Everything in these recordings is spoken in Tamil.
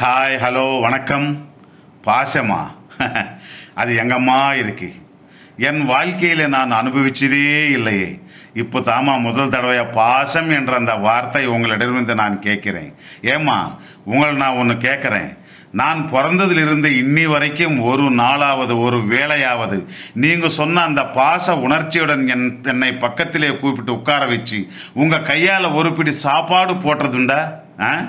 ஹாய் ஹலோ வணக்கம். பாசமா? அது எங்கம்மா இருக்கு. என் வாழ்க்கையில் நான் அனுபவிச்சதே இல்லையே. இப்போ தாமா முதல் தடவையாக பாசம் என்ற அந்த வார்த்தை உங்களிடமிருந்து நான் கேட்குறேன். ஏம்மா உங்களை நான் ஒன்று கேட்குறேன். நான் பிறந்ததிலிருந்து இன்னி வரைக்கும் ஒரு நாளாவது ஒரு வேளையாவது நீங்கள் சொன்ன அந்த பாச உணர்ச்சியுடன் என் என்னை பக்கத்திலே கூப்பிட்டு உட்கார வச்சு உங்கள் கையால் ஒரு பிடி சாப்பாடு போட்டதுண்டா? ஆ?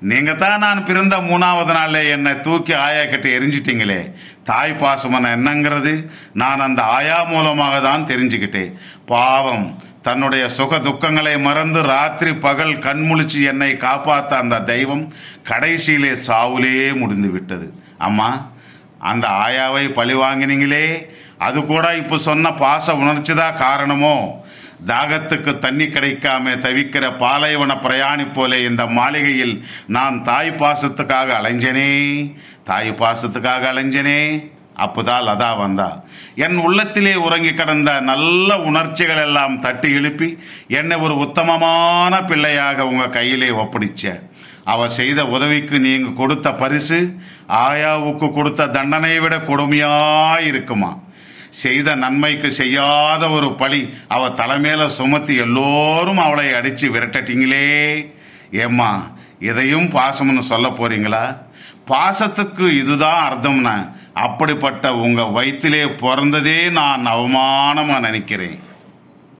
நீங்கள் தான் நான் பிறந்த மூணாவது நாளில் என்னை தூக்கி ஆயா கிட்ட எரிஞ்சிட்டிங்களே. தாய் பாசமன என்னங்கிறது நான் அந்த ஆயா மூலமாக தான் தெரிஞ்சுக்கிட்டேன். பாவம் தன்னுடைய சுக துக்கங்களை மறந்து ராத்திரி பகல் கண்முழிச்சு என்னை காப்பாற்ற அந்த தெய்வம் கடைசியிலே சாவுலே முடிந்து விட்டது. அம்மா அந்த ஆயாவை பழி வாங்கினீங்களே. அது கூட இப்போ சொன்ன பாச உணர்ச்சி தான் காரணமோ? தாகத்துக்கு தண்ணி கிடைக்காம தவிக்கிற பாலைவன பிரயாணி போல இந்த மாளிகையில் நான் தாய் பாசத்துக்காக அலைஞ்சனே தாய் பாசத்துக்காக அலைஞ்சனே. அப்போதான் அதா வந்தா. என் உள்ளத்திலே உறங்கி கிடந்த நல்ல உணர்ச்சிகள் எல்லாம் தட்டி எழுப்பி என்னை ஒரு உத்தமமான பிள்ளையாக உங்கள் கையிலே ஒப்படைச்ச. அவ செய்த உதவிக்கு நீங்க கொடுத்த பரிசு ஆயாவுக்கு கொடுத்த தண்டனையை விட கொடுமையாக இருக்குமா. செய்த நன்மைக்கு செய்யாத ஒரு பழி. அவ தலைமையில சுமத்தி எல்லோரும் அவளை அடிச்சு விரட்டட்டிங்களே. ஏம்மா இதையும் பாசம்னு சொல்ல போறீங்களா? பாசத்துக்கு இதுதான் அர்த்தம்னா. அப்படிப்பட்ட உங்க வயிற்றிலே பிறந்ததே நான் அவமானமா நினைக்கிறேன்.